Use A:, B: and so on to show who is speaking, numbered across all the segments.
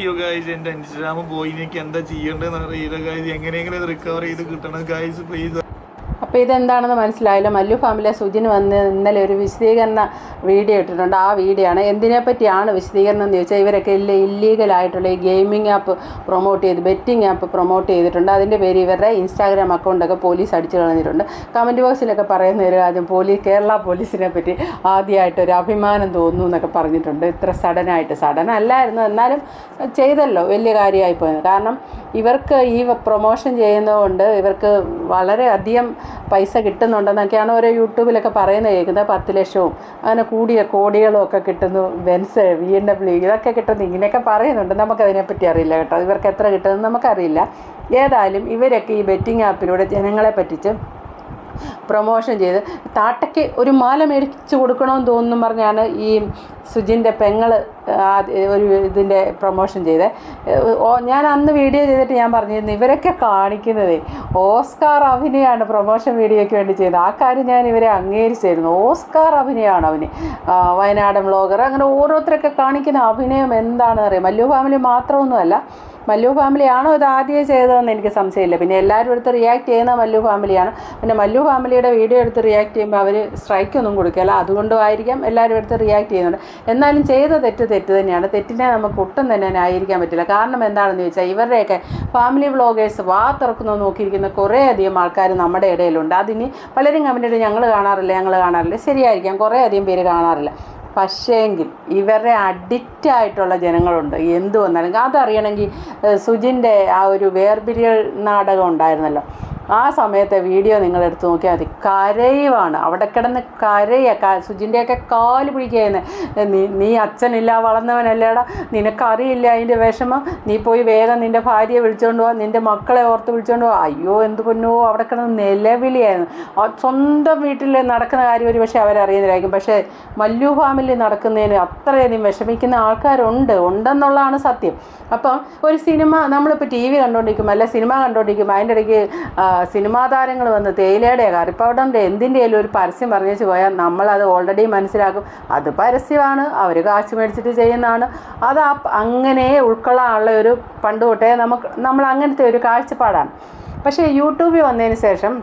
A: അയ്യോ ഗായ്സ് എന്റെ ഇൻസ്റ്റാഗ്രാം പോയി എനിക്ക് എന്താ ചെയ്യേണ്ടതെന്ന് അറിയില്ല ഗായ്സ് എങ്ങനെയെങ്കിലും റിക്കവർ ചെയ്ത് കിട്ടണം. ഗായ്സ് പ്ലീസ്
B: അപ്പോൾ ഇതെന്താണെന്ന് മനസ്സിലായില്ല. മല്ലു ഫാമിലെ സുജിന് വന്ന് ഇന്നലെ ഒരു വിശദീകരണ വീഡിയോ ഇട്ടിട്ടുണ്ട്. ആ വീഡിയോ ആണ് എന്തിനെ പറ്റിയാണ് വിശദീകരണം എന്ന് ചോദിച്ചാൽ ഇവരൊക്കെ ഇല്ല ഇല്ലീഗലായിട്ടുള്ള ഈ ഗെയിമിംഗ് ആപ്പ് പ്രൊമോട്ട് ചെയ്ത് ബെറ്റിംഗ് ആപ്പ് പ്രൊമോട്ട് ചെയ്തിട്ടുണ്ട്. അതിന്റെ പേര് ഇവരുടെ ഇൻസ്റ്റാഗ്രാം അക്കൗണ്ടൊക്കെ പോലീസ് അടിച്ചു കളഞ്ഞിട്ടുണ്ട്. കമന്റ് ബോക്സിലൊക്കെ പറയുന്ന ഒരു കാര്യം പോലീസ് കേരള പോലീസിനെ പറ്റി ആദ്യമായിട്ട് ഒരു അഭിമാനം തോന്നുന്നു എന്നൊക്കെ പറഞ്ഞിട്ടുണ്ട്. ഇത്ര സഡനായിട്ട് സഡൻ അല്ലായിരുന്നു. എന്നാലും ചെയ്തല്ലോ. വലിയ കാര്യമായി പോയത്. കാരണം ഇവർക്ക് ഈ പ്രൊമോഷൻ ചെയ്യുന്നതുകൊണ്ട് ഇവർക്ക് വളരെ അധികം പൈസ കിട്ടുന്നുണ്ടെന്നൊക്കെയാണ് ഓരോ യൂട്യൂബിലൊക്കെ പറയുന്നത് കേൾക്കുന്നത്. പത്ത് ലക്ഷവും അങ്ങനെ കൂടിയ കോടികളും ഒക്കെ കിട്ടുന്നു. ബെൻസ് വി എൻ ഡബ്ല്യു ഇതൊക്കെ കിട്ടുന്നു. ഇങ്ങനെയൊക്കെ പറയുന്നുണ്ട്. നമുക്കതിനെപ്പറ്റി അറിയില്ല കേട്ടോ. ഇവർക്ക് എത്ര കിട്ടുമെന്ന് നമുക്കറിയില്ല. ഏതായാലും ഇവരൊക്കെ ഈ ബെറ്റിംഗ് ആപ്പിലൂടെ ജനങ്ങളെ പറ്റിച്ച് പ്രൊമോഷൻ ചെയ്ത് താട്ടയ്ക്ക് ഒരു മാല മേടിച്ചു കൊടുക്കണമെന്ന് തോന്നുന്നു പറഞ്ഞാണ് ഈ സുജിന്റെ പെങ്ങൾ ഒരു ഇതിന്റെ പ്രൊമോഷൻ ചെയ്തത് ഞാൻ അന്ന് വീഡിയോ ചെയ്തിട്ട് ഞാൻ പറഞ്ഞിരുന്നു ഇവരൊക്കെ കാണിക്കുന്നത് ഓസ്കാർ അഭിനയാണ് പ്രൊമോഷൻ വീഡിയോയ്ക്ക് വേണ്ടി ചെയ്തത്. ആ കാര്യം ഞാൻ ഇവരെ അംഗീകരിച്ചായിരുന്നു ഓസ്കാർ അഭിനയമാണ് അവന്. വയനാട് വയനാടൻ വ്ളോഗർ അങ്ങനെ ഓരോരുത്തരൊക്കെ കാണിക്കുന്ന അഭിനയം എന്താണെന്ന് അറിയാം മല്ലു ഫാമിലി മാത്രമൊന്നുമല്ല. മല്ലു ഫാമിലിയാണോ ഇത് ആദ്യമേ ചെയ്തതെന്ന് എനിക്ക് സംശയമില്ല. പിന്നെ എല്ലാവരും എടുത്ത് റിയാക്ട് ചെയ്യുന്ന മല്ലു ഫാമിലിയാണ്. പിന്നെ മല്ലു ഫാമിലിയുടെ വീഡിയോ എടുത്ത് റിയാക്ട് ചെയ്യുമ്പോൾ അവർ സ്ട്രൈക്കൊന്നും കൊടുക്കില്ല. അതുകൊണ്ടും ആയിരിക്കാം. എല്ലാവരും എടുത്ത് റിയാക്ട് ചെയ്യുന്നുണ്ട്. എന്നാലും ചെയ്ത തെറ്റ് തെറ്റ് തന്നെയാണ്. തെറ്റിനെ നമുക്ക് ഒട്ടും തന്നെ ആയിരിക്കാൻ പറ്റില്ല. കാരണം എന്താണെന്ന് ചോദിച്ചാൽ ഇവരുടെയൊക്കെ ഫാമിലി വ്ളോഗേഴ്സ് വാ തുറക്കുന്നു നോക്കിയിരിക്കുന്ന കുറേ അധികം ആൾക്കാർ നമ്മുടെ ഇടയിലുണ്ട്. അതിന് പലരും കമന്റ് ഞങ്ങൾ കാണാറില്ല ഞങ്ങൾ കാണാറില്ല. ശരിയായിരിക്കാം. കുറേ അധികം പേര് കാണാറില്ല. പക്ഷേങ്കിൽ ഇവരുടെ അഡിക്റ്റ് ആയിട്ടുള്ള ജനങ്ങളുണ്ട്. എന്ത് വന്നാലും അതറിയണമെങ്കിൽ സുജിന്റെ ആ ഒരു വേർപിരിയൽ നാടകം ഉണ്ടായിരുന്നല്ലോ. ആ സമയത്തെ വീഡിയോ നിങ്ങൾ എടുത്തു നോക്കിയാൽ മതി. കരയുവാണ്. അവിടെ കിടന്ന് കരയുക സുജിന്റെയൊക്കെ കാൽ പിടിക്കുന്നത് നീ നീ അച്ഛനില്ല വളർന്നവനല്ലേടാ. നിനക്കറിയില്ല അതിന്റെ വിഷമം. നീ പോയി വേഗം നിന്റെ ഭാര്യയെ വിളിച്ചുകൊണ്ട് പോവാ നിന്റെ മക്കളെ ഓർത്ത് വിളിച്ചുകൊണ്ട് പോവാ അയ്യോ എന്ത് പൊന്നോ. അവിടെ കിടന്ന് നിലവിളിയായിരുന്നു. സ്വന്തം വീട്ടിൽ നടക്കുന്ന കാര്യം ഒരു പക്ഷേ അവരറിയുന്നില്ലായിരിക്കും പക്ഷേ മല്ലു ഫാമിലി നടക്കുന്നതിന് അത്രയധികം വിഷമിക്കുന്ന ആൾക്കാരുണ്ട്. ഉണ്ടെന്നുള്ളതാണ് സത്യം. അപ്പം ഒരു സിനിമ നമ്മളിപ്പോൾ ടി വി കണ്ടുകൊണ്ടിരിക്കുമ്പോൾ അല്ലെ സിനിമ കണ്ടുകൊണ്ടിരിക്കുമ്പോൾ അതിന്റെ ഇടയ്ക്ക് സിനിമാ താരങ്ങൾ വന്ന് തേയിലയുടെ കറിപ്പൗഡറിന്റെ എന്തിന്റെയും ഒരു പരസ്യം പറഞ്ഞേച്ച് പോയാൽ നമ്മളത് ഓൾറെഡി മനസ്സിലാക്കും. അത് പരസ്യമാണ്. അവർ കാശ് മേടിച്ചിട്ട് ചെയ്യുന്നതാണ്. അത് ആ അങ്ങനെ ഉൾക്കൊള്ളാനുള്ള ഒരു പണ്ട് തൊട്ടേ നമുക്ക് നമ്മൾ അങ്ങനത്തെ ഒരു കാഴ്ചപ്പാടാണ്. പക്ഷേ യൂട്യൂബിൽ വന്നതിന് ശേഷം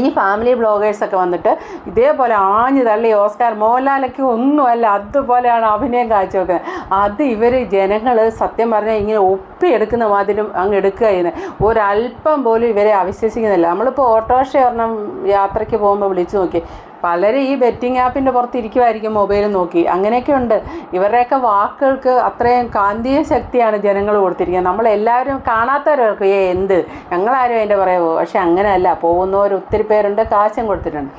B: ഈ ഫാമിലി ബ്ലോഗേഴ്സൊക്കെ വന്നിട്ട് ഇതേപോലെ ആഞ്ഞു തള്ളി ഓസ്കാർ മോഹൻലാലൊക്കെ ഒന്നുമല്ല അതുപോലെയാണ് അഭിനയം കാഴ്ചവെക്കുന്നത് അത് ഇവർ ജനങ്ങൾ സത്യം പറഞ്ഞാൽ ഇങ്ങനെ ഒപ്പിയെടുക്കുന്ന മാതിരി അങ്ങ് എടുക്കുക ചെയ്യുന്നത് ഒരല്പം പോലും ഇവരെ അവിശ്വസിക്കുന്നില്ല. നമ്മളിപ്പോൾ ഓട്ടോറിക്ഷ ഒരെണ്ണം യാത്രയ്ക്ക് പോകുമ്പോൾ വിളിച്ചു നോക്കി. പലരും ഈ ബെറ്റിംഗ് ആപ്പിന്റെ പുറത്ത് ഇരിക്കുമായിരിക്കും മൊബൈൽ നോക്കി. അങ്ങനെയൊക്കെ ഉണ്ട്. ഇവരുടെയൊക്കെ വാക്കുകൾക്ക് അത്രയും കാന്തിക ശക്തിയാണ് ജനങ്ങൾ കൊടുത്തിരിക്കുന്നത്. നമ്മളെല്ലാവരും കാണാത്തവരവർക്ക് ഏ എന്ത്? ഞങ്ങളാരും അതിന്റെ പുറകെ പോകും. പക്ഷെ അങ്ങനെയല്ല. പോകുന്നവർ ഒത്തിരി പേരുണ്ട് കാശും കൊടുത്തിട്ടുണ്ട്.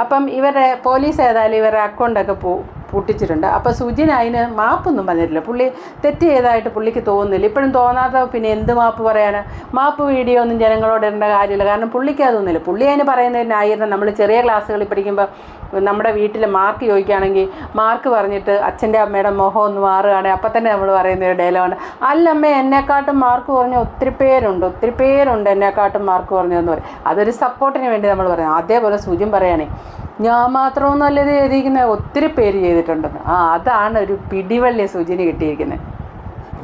B: അപ്പം ഇവരുടെ പോലീസ് ഏതായാലും ഇവരുടെ അക്കൗണ്ടൊക്കെ പൂ പൂട്ടിച്ചിട്ടുണ്ട്. അപ്പോൾ സുജിൻ അതിന് മാപ്പൊന്നും പറഞ്ഞിട്ടില്ല. പുള്ളി തെറ്റ് ചെയ്തതായിട്ട് പുള്ളിക്ക് തോന്നുന്നില്ല. ഇപ്പോഴും തോന്നാത്ത പിന്നെ എന്ത് മാപ്പ് പറയാനാ? മാപ്പ് വീഡിയോ ഒന്നും ജനങ്ങളോട് ഇടേണ്ട കാര്യമില്ല. കാരണം പുള്ളിക്ക് അതൊന്നുമില്ല. പുള്ളി അതിന് പറയുന്നതിന് ആയിരുന്നു നമ്മൾ ചെറിയ ക്ലാസ്സുകളിൽ പഠിക്കുമ്പോൾ നമ്മുടെ വീട്ടിൽ മാർക്ക് ചോദിക്കുകയാണെങ്കിൽ മാർക്ക് പറഞ്ഞിട്ട് അച്ഛന്റെ അമ്മയുടെ മുഖം ഒന്ന് മാറുകയാണെങ്കിൽ അപ്പം തന്നെ നമ്മൾ പറയുന്ന ഒരു ഡയലോഗാണ് അല്ലമ്മ എന്നെക്കാട്ടും മാർക്ക് കുറഞ്ഞ ഒത്തിരി പേരുണ്ട്. ഒത്തിരി പേരുണ്ട് എന്നെക്കാട്ടും മാർക്ക് കുറഞ്ഞതെന്ന് പറയും. അതൊരു സപ്പോർട്ടിന് വേണ്ടി നമ്മൾ പറയും. അതേപോലെ സുജിൻ പറയുകയാണെ ഞാൻ മാത്രമൊന്നുമല്ല ഇത് ചെയ്തിരിക്കുന്നത് ഒത്തിരി പേര് ചെയ്തിട്ടുണ്ടെന്ന് ആ അതാണ് ഒരു പിടിവള്ളി സൂചന കിട്ടിയിരിക്കുന്നത്.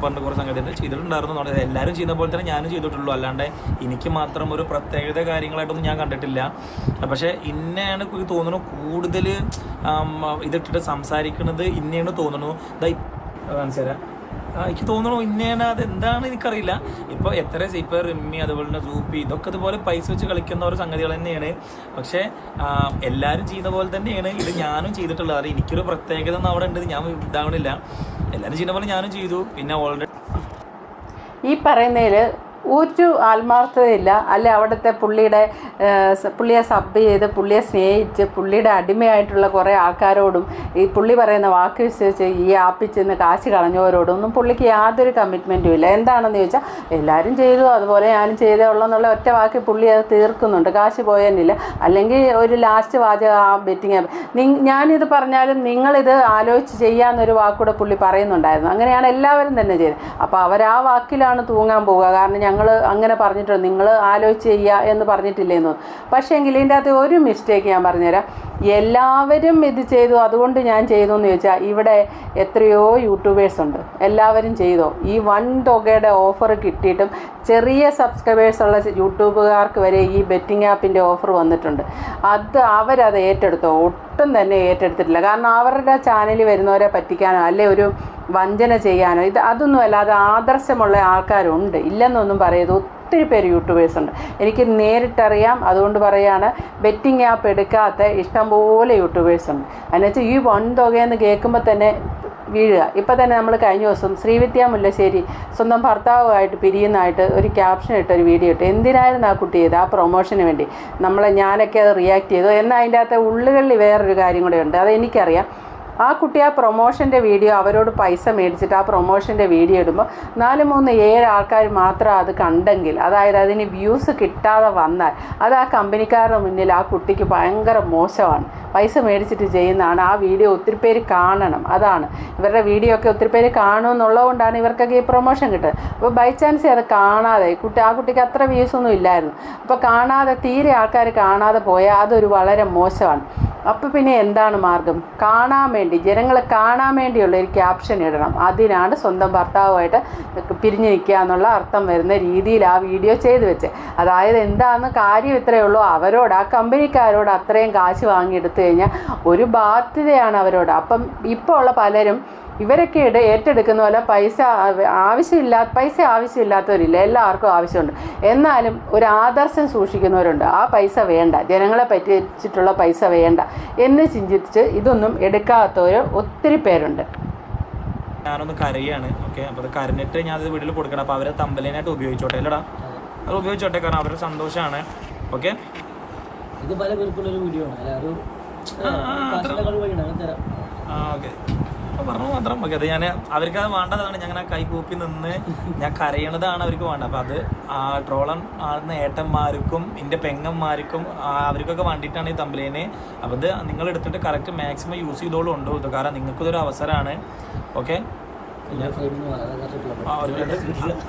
A: പണ്ട് കുറച്ച് സംഗതി ചെയ്തിട്ടുണ്ടായിരുന്നു. എല്ലാവരും ചെയ്യുന്ന പോലെ തന്നെ ഞാനും ചെയ്തിട്ടുള്ളൂ. അല്ലാണ്ട് എനിക്ക് മാത്രം ഒരു പ്രത്യേകത കാര്യങ്ങളായിട്ടൊന്നും ഞാൻ കണ്ടിട്ടില്ല. പക്ഷേ ഇന്നെയാണ് തോന്നുന്നു കൂടുതൽ ഇതിട്ടിട്ട് സംസാരിക്കുന്നത് ഇന്നെയാണ് തോന്നുന്നു. മനസ്സിലാ എനിക്ക് തോന്നുന്നു ഇന്നേന അത് എന്താണ് എനിക്കറിയില്ല. ഇപ്പോൾ എത്ര ഇപ്പോൾ റിമ്മി അതുപോലെ തന്നെ സൂപ്പി ഇതൊക്കെ ഇതുപോലെ പൈസ വെച്ച് കളിക്കുന്ന ഓരോ സംഗതികൾ തന്നെയാണ്. പക്ഷേ എല്ലാവരും ചെയ്യുന്ന പോലെ തന്നെയാണ് ഇത് ഞാനും ചെയ്തിട്ടുള്ളത്. അത് എനിക്കൊരു പ്രത്യേകത ഒന്നും അവിടെ ഉണ്ട് ഞാൻ ഇതാവണില്ല. എല്ലാവരും ചെയ്യുന്ന പോലെ ഞാനും ചെയ്തു. പിന്നെ ഓൾറെഡി
B: ഈ പറയുന്നതിൽ ഒരു ആത്മാർത്ഥതയില്ല. അല്ലെ അവിടുത്തെ പുള്ളിയുടെ പുള്ളിയെ സബ് ചെയ്ത് പുള്ളിയെ സ്നേഹിച്ച് പുള്ളിയുടെ അടിമയായിട്ടുള്ള കുറേ ആൾക്കാരോടും ഈ പുള്ളി പറയുന്ന വാക്ക് വിശ്വസിച്ച് ഈ ആപ്പിൽ ചെന്ന് കാശ് കളഞ്ഞവരോടും ഒന്നും പുള്ളിക്ക് യാതൊരു കമ്മിറ്റ്മെന്റും ഇല്ല. എന്താണെന്ന് ചോദിച്ചാൽ എല്ലാവരും ചെയ്തു അതുപോലെ ഞാനും ചെയ്തേ ഉള്ളൂ എന്നുള്ള ഒറ്റ വാക്ക് പുള്ളി അത് തീർക്കുന്നുണ്ട്. കാശ് പോയെന്നില്ല. അല്ലെങ്കിൽ ഒരു ലാസ്റ്റ് വാചക ആ ബെറ്റിംഗ് ആപ്പ് നി- ഞാനിത് പറഞ്ഞാലും നിങ്ങളിത് ആലോചിച്ച് ചെയ്യാമെന്നൊരു വാക്കൂടെ പുള്ളി പറയുന്നുണ്ടായിരുന്നു. അങ്ങനെയാണ് എല്ലാവരും തന്നെ ചെയ്തത്. അപ്പോൾ അവർ ആ വാക്കിലാണ് തൂങ്ങാൻ പോവുക. കാരണം ഞങ്ങൾ അങ്ങനെ പറഞ്ഞിട്ടുണ്ട്. നിങ്ങൾ ആലോചിച്ച് ചെയ്യുക എന്ന് പറഞ്ഞിട്ടില്ലേന്നു? പക്ഷേ എങ്കിൽ ഇതിന്റെ അകത്ത് ഒരു മിസ്റ്റേക്ക് ഞാൻ പറഞ്ഞുതരാം. എല്ലാവരും ഇത് ചെയ്തു. അതുകൊണ്ട് ഞാൻ ചെയ്തു എന്ന് ചോദിച്ചാൽ ഇവിടെ എത്രയോ യൂട്യൂബേഴ്സ് ഉണ്ട്. എല്ലാവരും ചെയ്തോ? ഈ വൺ തുകയുടെ ഓഫർ കിട്ടിയിട്ടും ചെറിയ സബ്സ്ക്രൈബേഴ്സ് ഉള്ള യൂട്യൂബുകാർക്ക് വരെ ഈ ബെറ്റിംഗ് ആപ്പിന്റെ ഓഫർ വന്നിട്ടുണ്ട്. അത് അവരത് ഏറ്റെടുത്തോ? ഒട്ടും തന്നെ ഏറ്റെടുത്തിട്ടില്ല. കാരണം അവരുടെ ചാനലിൽ വരുന്നവരെ പറ്റിക്കാനോ അല്ലെ ഒരു വഞ്ചന ചെയ്യാനോ ഇത് അതൊന്നും അല്ലാതെ ആദർശമുള്ള ആൾക്കാരുണ്ട്. ഇല്ലെന്നൊന്നും പറയരുത്. ഒത്തിരി പേര് യൂട്യൂബേഴ്സ് ഉണ്ട്. എനിക്ക് നേരിട്ടറിയാം. അതുകൊണ്ട് പറയാണ് ബെറ്റിംഗ് ആപ്പ് എടുക്കാത്ത ഇഷ്ടംപോലെ യൂട്യൂബേഴ്സ് ഉണ്ട്. എന്നുവെച്ചാൽ ഈ വൺ തുകയെന്ന് കേൾക്കുമ്പോൾ തന്നെ വീഴുക. ഇപ്പം തന്നെ നമ്മൾ കഴിഞ്ഞ ദിവസം ശ്രീവിദ്യ മുല്ലശ്ശേരി സ്വന്തം ഭർത്താവുമായിട്ട് പിരിയുന്നതായിട്ട് ഒരു ക്യാപ്ഷൻ ഇട്ട് ഒരു വീഡിയോ ഇട്ട്. എന്തിനായിരുന്നു ആ കുട്ടി ചെയ്ത് ആ പ്രൊമോഷന് വേണ്ടി. നമ്മളെ ഞാനൊക്കെ അത് റിയാക്ട് ചെയ്തു. എന്നാൽ അതിന്റെ അകത്തെ ഉള്ളുകളിൽ വേറൊരു കാര്യം കൂടെ ഉണ്ട്. അത് എനിക്കറിയാം. ആ കുട്ടി ആ പ്രൊമോഷന്റെ വീഡിയോ അവരോട് പൈസ മേടിച്ചിട്ട് ആ പ്രൊമോഷന്റെ വീഡിയോ ഇടുമ്പോൾ നാല് മൂന്ന് ഏഴ് ആൾക്കാർ മാത്രം അത് കണ്ടെങ്കിൽ അതായത് അതിന് വ്യൂസ് കിട്ടാതെ വന്നാൽ അത് ആ കമ്പനിക്കാരുടെ മുന്നിൽ ആ കുട്ടിക്ക് ഭയങ്കര മോശമാണ്. പൈസ മേടിച്ചിട്ട് ചെയ്യുന്നതാണ്. ആ വീഡിയോ ഒത്തിരി പേര് കാണണം. അതാണ്. ഇവരുടെ വീഡിയോ ഒക്കെ ഒത്തിരി പേര് കാണുമെന്നുള്ളതുകൊണ്ടാണ് ഇവർക്കൊക്കെ ഈ പ്രൊമോഷൻ കിട്ടുന്നത്. അപ്പോൾ ബൈ ചാൻസ് അത് കാണാതെ കുട്ടി ആ കുട്ടിക്ക് അത്ര വ്യൂസ് ഒന്നും ഇല്ലായിരുന്നു. അപ്പോൾ കാണാതെ തീരെ ആൾക്കാർ കാണാതെ പോയാൽ അതൊരു വളരെ മോശമാണ്. അപ്പോൾ പിന്നെ എന്താണ് മാർഗം? കാണാൻ വേണ്ടി ജനങ്ങളെ കാണാൻ വേണ്ടിയുള്ള ഒരു ക്യാപ്ഷൻ ഇടണം. അതിനാണ് സ്വന്തം ഭർത്താവുമായിട്ട് പിരിഞ്ഞു നിൽക്കുക എന്നുള്ള അർത്ഥം വരുന്ന രീതിയിൽ ആ വീഡിയോ ചെയ്തു വെച്ച്. അതായത് എന്താണെന്ന് കാര്യം ഇത്രയേ ഉള്ളൂ. അവരോട് ആ കമ്പനിക്കാരോട് അത്രയും കാശ് വാങ്ങിയെടുത്തു കഴിഞ്ഞാൽ ഒരു ബാധ്യതയാണ് അവരോട്. അപ്പം ഇപ്പോൾ ഉള്ള പലരും ഇവരൊക്കെ ഇട ഏറ്റെടുക്കുന്ന പോലെ പൈസ ആവ- ആവശ്യമില്ലാ പൈസ ആവശ്യമില്ലാത്തവരില്ല. എല്ലാവർക്കും ആവശ്യമുണ്ട്. എന്നാലും ഒരു ആദർശം സൂക്ഷിക്കുന്നവരുണ്ട്. ആ പൈസ വേണ്ട. ജനങ്ങളെ പറ്റിച്ചിട്ടുള്ള പൈസ വേണ്ട എന്ന് ചിന്തിച്ച് ഇതൊന്നും എടുക്കാത്തവർ ഒത്തിരി പേരുണ്ട്.
A: ഞാനൊന്ന് കരയാണ്. ഓക്കെ. അപ്പോൾ അത് കരഞ്ഞിട്ട് ഞാനത് വീട്ടിൽ കൊടുക്കണം. അപ്പോൾ അവരെ തമ്പലിനായിട്ട് ഉപയോഗിച്ചോട്ടെ. അല്ലടാ. അത് ഉപയോഗിച്ചോട്ടെ. കാരണം അവരുടെ സന്തോഷമാണ് ഓക്കെ?
C: ഇത് പല പേർക്കുള്ളൊരു വീഡിയോ ആണ്.
A: ആ ഓക്കെ. പറഞ്ഞു മാത്രം ഓക്കെ അത് ഞാൻ അവർക്ക് അത് വേണ്ടതാണ്. ഞാൻ അങ്ങനെ കൈ കൂപ്പി നിന്ന് ഞാൻ കരയണതാണ് അവർക്ക് വേണ്ടത്. അപ്പം അത് ആ ട്രോളൻ ആടുന്ന ഏട്ടന്മാർക്കും എന്റെ പെങ്ങന്മാർക്കും അവർക്കൊക്കെ വേണ്ടിയിട്ടാണ് ഈ തമ്പലേന്. അപ്പം ഇത് നിങ്ങൾ എടുത്തിട്ട് കറക്റ്റ് മാക്സിമം യൂസ് ചെയ്തോളും ഉണ്ടോ? ഇത് കാരണം നിങ്ങൾക്കിതൊരു അവസരമാണ്. ഓക്കെ?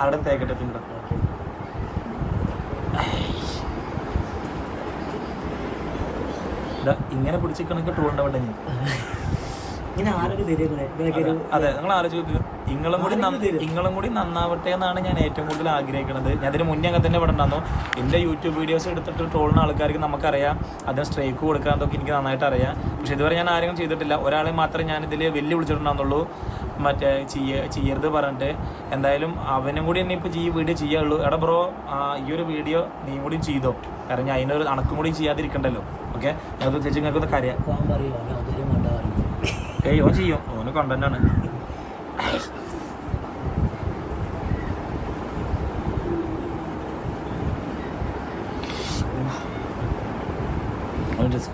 A: അവിടെ തേക്കട്ടെ പിന്നെ ഇങ്ങനെ പിടിച്ചിക്കണക്ക് ട്രോൾ ഉണ്ടാവട്ടെ ഞാൻ അതെ നിങ്ങൾ ആലോചിച്ചു നിങ്ങളും കൂടി നിങ്ങളും കൂടി നന്നാവട്ടെ എന്നാണ് ഞാൻ ഏറ്റവും കൂടുതൽ ആഗ്രഹിക്കുന്നത്. ഞാൻ അതിന് മുന്നേ അങ്ങനെ തന്നെ ഇവിടെ ഉണ്ടായിരുന്നു എന്റെ യൂട്യൂബ് വീഡിയോസ് എടുത്തിട്ട് ട്രോളുന്ന ആൾക്കാർക്ക് നമുക്കറിയാം. അതിന് സ്ട്രൈക്ക് കൊടുക്കാൻ കൊടുക്കാന്നൊക്കെ എനിക്ക് നന്നായിട്ട് അറിയാം. പക്ഷെ ഇതുവരെ ഞാൻ ആരെയും ചെയ്തിട്ടില്ല. ഒരാളെ മാത്രമേ ഞാൻ ഇതിൽ വെല്ലു വിളിച്ചിട്ടുണ്ടാകുന്നുള്ളൂ മറ്റേ ചെയ്യ ചെയ്യരുത് പറഞ്ഞിട്ട്. എന്തായാലും അവനും കൂടി എന്നെ ഇപ്പോൾ ഈ വീഡിയോ ചെയ്യുള്ളൂ എടാ ബ്രോ ഈ ഒരു വീഡിയോ നീ കൂടി ചെയ്തോ. കാരണം ഞാൻ അതിനൊരു അണക്കും കൂടി ചെയ്യാതിരിക്കണ്ടല്ലോ. ഓക്കെ? അത് ചേച്ചി നിങ്ങൾക്കൊന്ന് കരയാം
C: പോകാൻ പറയും അവനെ അതുവരെ വേണ്ട പറയും
A: ഏയ് ഓൻ ചെയ്യും. ഓന് കണ്ടന്റ് ആണ്. അവൻ just-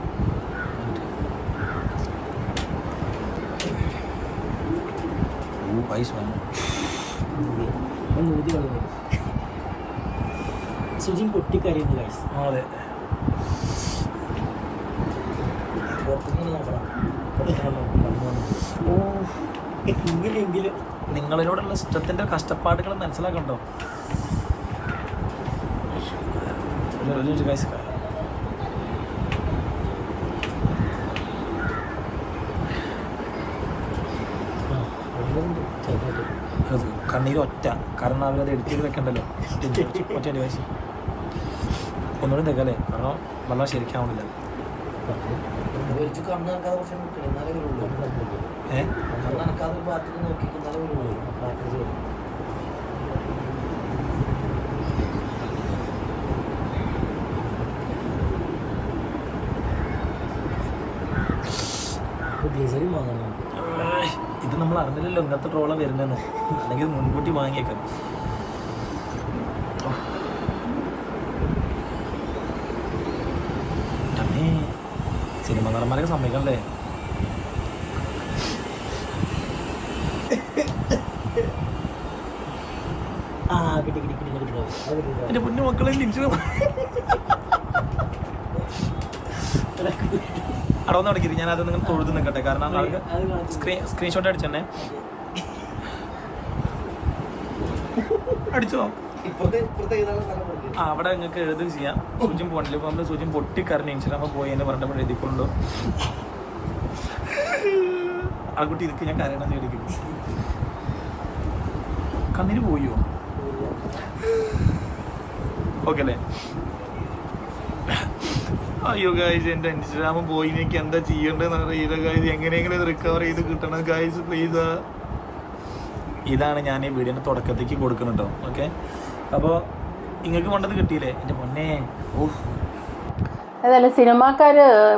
A: ഊ, ice വേണം.
C: അവൻ ഊതി കളഞ്ഞു സുജിൻ പൊട്ടിക്കറിയുന്നു ഗൈസ്
A: അതെ
C: പുറത്തുനിന്ന് നോക്കണം. ഓ എങ്ങനെയെങ്കിലും
A: നിങ്ങളിനോടുള്ള ഇഷ്ടത്തിന്റെ കഷ്ടപ്പാടുകൾ മനസ്സിലാക്കണ്ടോ? കണ്ണീര് ഒറ്റ. കാരണം അവരത് എഡിറ്റ് ചെയ്ത് വെക്കണ്ടല്ലോ. ഒറ്റ ഡിവൈസ് ഒന്നുകൂടി നിൽക്കല്ലേ കാരണം വെള്ളം ശരിക്കാവുന്നില്ല
C: ഒരിച്ച് കണ്ണ് നനക്കാതെ കുറച്ച് നിൽക്കണം എന്നാലേ വരുള്ളൂ
A: ഏഹ്
C: കണ്ണ് നനക്കാതെ ഒരു ഭാഗത്തേക്ക് നോക്കി എന്നാലേ വരുള്ളൂ പ്രാക്ടീസ് ചെയ്യും. ഗ്ലിസറിൻ വാങ്ങണം. നമുക്ക്.
A: ഇത് നമ്മൾ അറിഞ്ഞില്ലല്ലോ ഇങ്ങനത്തെ ട്രോള വരുന്നെന്ന്. അല്ലെങ്കിൽ മുൻകൂട്ടി വാങ്ങിയേക്കാം അമ്മേ, സിനിമ നടന്മാരൊക്കെ സമ്മതിക്കണല്ലേ
C: ആ കിട്ടി കിട്ടി കിട്ടി കിട്ടി കിട്ടി. അത് സമ്മതിക്കണ്ടേ
A: എന്റെ പൊന്നു മക്കളെ അവിടെ ഒന്ന് അടക്കിരി ഞാൻ അത് നിങ്ങൾ തൊഴുത് നിൽക്കട്ടെ കാരണം അവർക്ക്. സ്ക്രീൻ സ്ക്രീൻഷോട്ട് അടിച്ചെന്നെ. അടിച്ചോ? ആ, അവിടെ നിങ്ങൾക്ക് എഴുതുകയും ചെയ്യാം. സൂചിയും പോണില്ല. ഇപ്പൊ നമ്മൾ സൂചിയും പൊട്ടിക്കറിഞ്ഞ ഇൻസ്റ്റാഗ്രാമ പോയി എന്ന് പറഞ്ഞപ്പോൾ എഴുതിക്കൊണ്ടു. ആ കുട്ടി ഇതൊക്കെ ഞാൻ കരയണം ചോദിക്കും കണ്ണിന് പോയോ? ഓക്കെ അല്ലേ? അയ്യോ ഗായ്സ് എന്റെ ഇൻസ്റ്റാഗ്രാമം പോയി എനിക്ക് എന്താ ചെയ്യേണ്ടതെന്ന് അറിയില്ല ഗായ്സ് എങ്ങനെയെങ്കിലും റിക്കവർ ചെയ്ത് കിട്ടണം ഗായ്സ് പ്ലീസ് ഇതാണ് ഞാൻ ഈ വീഡിയോന്റെ തുടക്കത്തേക്ക് കൊടുക്കുന്നുണ്ടോ ഓക്കെ അപ്പോൾ നിങ്ങൾക്ക് കൊണ്ടത് കിട്ടിയില്ലേ? എന്റെ പൊന്നേ. ഓഹ്
B: ഏതായാലും സിനിമാക്കാർ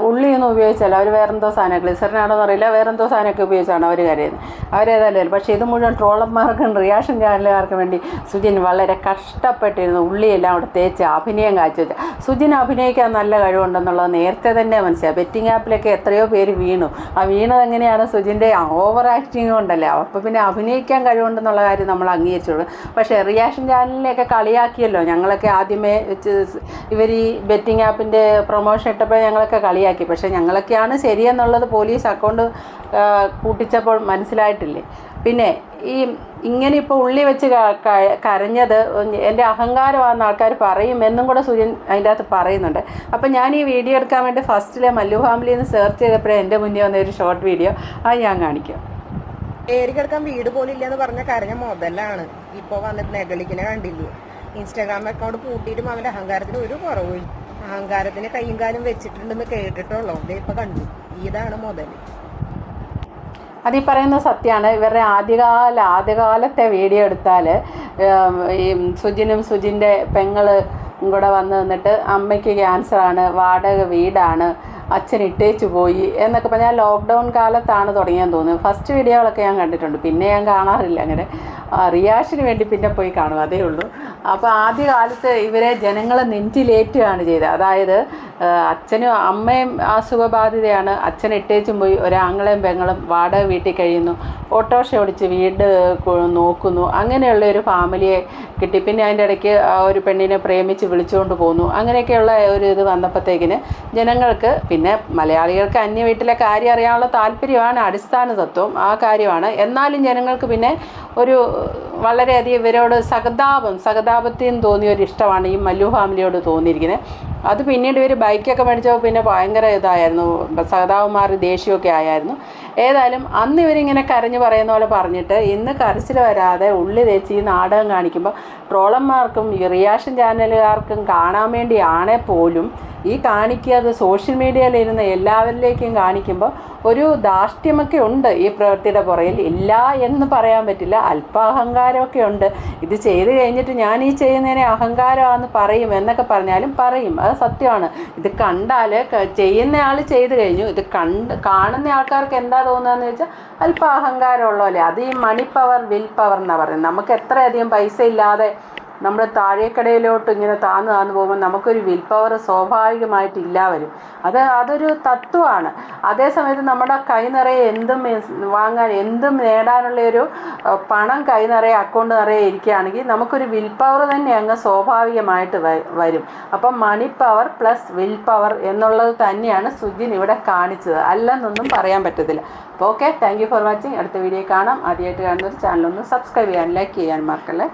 B: ഉള്ളിയൊന്നും ഉപയോഗിച്ചല്ല. അവർ വേറെന്തോ സാധനം ഗ്ലിസറിനാണോന്ന് അറിയില്ല. വേറെന്തോ സാധനമൊക്കെ ഉപയോഗിച്ചാണ് അവർ കരയുന്നത്. അവരേതായാലും പക്ഷേ ഇത് മുഴുവൻ ട്രോളന്മാർക്കും റിയാക്ഷൻ ചാനലുകാർക്കും വേണ്ടി സുജിൻ വളരെ കഷ്ടപ്പെട്ടിരുന്നു. ഉള്ളിയെല്ലാം അവിടെ തേച്ച് അഭിനയം കാഴ്ചവെച്ച സുജിൻ അഭിനയിക്കാൻ നല്ല കഴിവുണ്ടെന്നുള്ളത് നേരത്തെ തന്നെ മനസ്സിലായി. ബെറ്റിംഗ് ആപ്പിലൊക്കെ എത്രയോ പേര് വീണു. ആ വീണത് എങ്ങനെയാണ് സുജിന്റെ ഓവർ ആക്ടിങ് കൊണ്ടല്ലേ? അപ്പോൾ പിന്നെ അഭിനയിക്കാൻ കഴിവുണ്ടെന്നുള്ള കാര്യം നമ്മൾ അംഗീകരിച്ചുള്ളൂ. പക്ഷേ റിയാക്ഷൻ ചാനലിനെയൊക്കെ കളിയാക്കിയല്ലോ. ഞങ്ങളൊക്കെ ആദ്യമേ ഇവർ ഈ ബെറ്റിംഗ് ആപ്പിന്റെ പ്രൊമോഷൻ ഇട്ടപ്പോൾ ഞങ്ങളൊക്കെ കളിയാക്കി. പക്ഷേ ഞങ്ങളൊക്കെയാണ് ശരിയെന്നുള്ളത് പോലീസ് അക്കൗണ്ട് കൂട്ടിച്ചപ്പോൾ മനസ്സിലായിട്ടില്ലേ? പിന്നെ ഈ ഇങ്ങനെ ഇപ്പോൾ ഉള്ളി വെച്ച് കരഞ്ഞത് എന്റെ അഹങ്കാരമാണെന്ന് ആൾക്കാർ പറയും. എന്നും കൂടെ സൂര്യൻ അതിന്റെ അകത്ത് പറയുന്നുണ്ട്. അപ്പം ഞാൻ ഈ വീഡിയോ എടുക്കാൻ വേണ്ടി ഫസ്റ്റിലെ മല്ലു ഫാമിലി എന്ന് സെർച്ച് ചെയ്തപ്പോഴേ എന്റെ മുന്നേ വന്ന ഒരു ഷോർട്ട് വീഡിയോ അത് ഞാൻ കാണിക്കാം.
D: ഏരി കിടക്കാൻ വീട് പോലും ഇല്ലെന്ന് പറഞ്ഞ കരഞ്ഞ മുതലാണ്. ഇപ്പോൾ വന്നിട്ട് നെഗളിക്കിനെ കണ്ടില്ലേ? ഇൻസ്റ്റാഗ്രാം അക്കൗണ്ട് പൂട്ടിയിട്ടും അവന്റെ അഹങ്കാരത്തിന് ഒരു കുറവും അഹങ്കാരത്തിന് കൈയും കാലും വെച്ചിട്ടുണ്ടെന്ന് കേട്ടിട്ടുള്ളൂ. ഇപ്പൊ കണ്ടു. ഇതാണ് മുതൽ
B: അതീ പറയുന്ന സത്യമാണ്. ഇവരുടെ ആദ്യകാല ആദ്യകാലത്തെ വീഡിയോ എടുത്താൽ ഈ സുജിനും സുജിന്റെ പെങ്ങൾ കൂടെ വന്ന് നിന്നിട്ട് അമ്മയ്ക്ക് ക്യാൻസറാണ് വാടക വീടാണ് അച്ഛൻ ഇട്ടേച്ചു പോയി എന്നൊക്കെ പറഞ്ഞാൽ ലോക്ക്ഡൗൺ കാലത്താണ് തുടങ്ങിയെന്ന് തോന്നുന്നു. ഫസ്റ്റ് വീഡിയോകളൊക്കെ ഞാൻ കണ്ടിട്ടുണ്ട്. പിന്നെ ഞാൻ കാണാറില്ല അങ്ങനെ. റിയാക്ഷന് വേണ്ടി പിന്നെ പോയി കാണും അതേ ഉള്ളൂ. അപ്പോൾ ആദ്യ കാലത്ത് ഇവരെ ജനങ്ങളെ നെഞ്ചിലേറ്റുകയാണ് ചെയ്തത്. അതായത് അച്ഛനും അമ്മയും അസുഖബാധിതയാണ് അച്ഛൻ എട്ടേച്ചും പോയി. ഒരാങ്ങളെയും പെങ്ങളും വാടക വീട്ടിൽ കഴിയുന്നു. ഓട്ടോറിക്ഷ ഓടിച്ച് വീട് നോക്കുന്നു. അങ്ങനെയുള്ള ഒരു ഫാമിലിയെ കിട്ടി. പിന്നെ അതിന്റെ ഇടയ്ക്ക് ആ ഒരു പെണ്ണിനെ പ്രേമിച്ച് വിളിച്ചുകൊണ്ട് പോന്നു. അങ്ങനെയൊക്കെയുള്ള ഒരു ഇത് വന്നപ്പോഴത്തേക്കിന് ജനങ്ങൾക്ക് പിന്നെ മലയാളികൾക്ക് അന്യ വീട്ടിലെ കാര്യം അറിയാനുള്ള താല്പര്യമാണ് അടിസ്ഥാന തത്വം ആ കാര്യമാണ്. എന്നാലും ജനങ്ങൾക്ക് പിന്നെ ഒരു വളരെയധികം ഇവരോട് സഹതാപം സഹതാപത്തിന് തോന്നിയ ഒരു ഇഷ്ടമാണ് ഈ മല്ലു ഫാമിലിയോട് തോന്നിയിരിക്കുന്നത്. അത് പിന്നീട് ഇവർ ബൈക്കൊക്കെ മേടിച്ചപ്പോൾ പിന്നെ ഭയങ്കര ഇതായിരുന്നു. സഹതാവുമാർ ദേഷ്യമൊക്കെ ആയായിരുന്നു. ഏതായാലും അന്ന് ഇവരിങ്ങനെ കരഞ്ഞു പറയുന്ന പോലെ പറഞ്ഞിട്ട് ഇന്ന് കരച്ചിൽ വരാതെ ഉള്ളി തേച്ച് ഈ നാടകം കാണിക്കുമ്പോൾ ട്രോളന്മാർക്കും ഈ റിയാക്ഷൻ ചാനലുകാർക്കും കാണാൻ വേണ്ടിയാണേ പോലും ഈ കാണിക്കുന്നത് സോഷ്യൽ മീഡിയയിലിരുന്ന് എല്ലാവരിലേക്കും കാണിക്കുമ്പോൾ ഒരു ധാർഷ്ട്യമൊക്കെ ഉണ്ട് ഈ പ്രവൃത്തിയുടെ പുറയിൽ. ഇല്ല എന്ന് പറയാൻ പറ്റില്ല. അല്പാഹങ്കാരമൊക്കെ ഉണ്ട്. ഇത് ചെയ്ത് കഴിഞ്ഞിട്ട് ഞാൻ ഈ ചെയ്യുന്നതിനെ അഹങ്കാരമാണെന്ന് പറയും എന്നൊക്കെ പറഞ്ഞാലും പറയും. അത് സത്യമാണ്. ഇത് കണ്ടാൽ ചെയ്യുന്ന ആൾ ചെയ്ത് കഴിഞ്ഞു. ഇത് കണ്ട് കാണുന്ന ആൾക്കാർക്ക് എന്താ തോന്നുകയെന്ന് വെച്ചാൽ അല്പം അഹങ്കാരമുള്ളതല്ലേ അത് ഈ മണി പവർ വിൽ പവർ എന്നാണ് പറയുന്നത്. നമുക്ക് എത്രയധികം പൈസ ഇല്ലാതെ നമ്മൾ താഴേക്കടയിലോട്ട് ഇങ്ങനെ താന്ന് താന്ന് പോകുമ്പോൾ നമുക്കൊരു വിൽ പവർ സ്വാഭാവികമായിട്ട് ഇല്ല വരും. അത് അതൊരു തത്വമാണ്. അതേസമയത്ത് നമ്മുടെ കൈ നിറയെ എന്തും വാങ്ങാൻ എന്തും നേടാനുള്ള ഒരു പണം കൈ നിറയെ അക്കൗണ്ട് നിറയെ ഇരിക്കുകയാണെങ്കിൽ നമുക്കൊരു വിൽ പവർ തന്നെ അങ്ങ് സ്വാഭാവികമായിട്ട് വരും. അപ്പം money power plus will power എന്നുള്ളത് തന്നെയാണ് സുജിൻ ഇവിടെ കാണിച്ചത്. അല്ലെന്നൊന്നും പറയാൻ പറ്റത്തില്ല. അപ്പോൾ ഓക്കെ താങ്ക് ഫോർ വാച്ചിങ് അടുത്ത വീഡിയോ കാണാം. ആദ്യമായിട്ട് കാണുന്ന ഒരു ചാനൽ ഒന്ന് സബ്സ്ക്രൈബ് ചെയ്യാൻ ലൈക്ക് ചെയ്യാൻ മറക്കല്ലേ?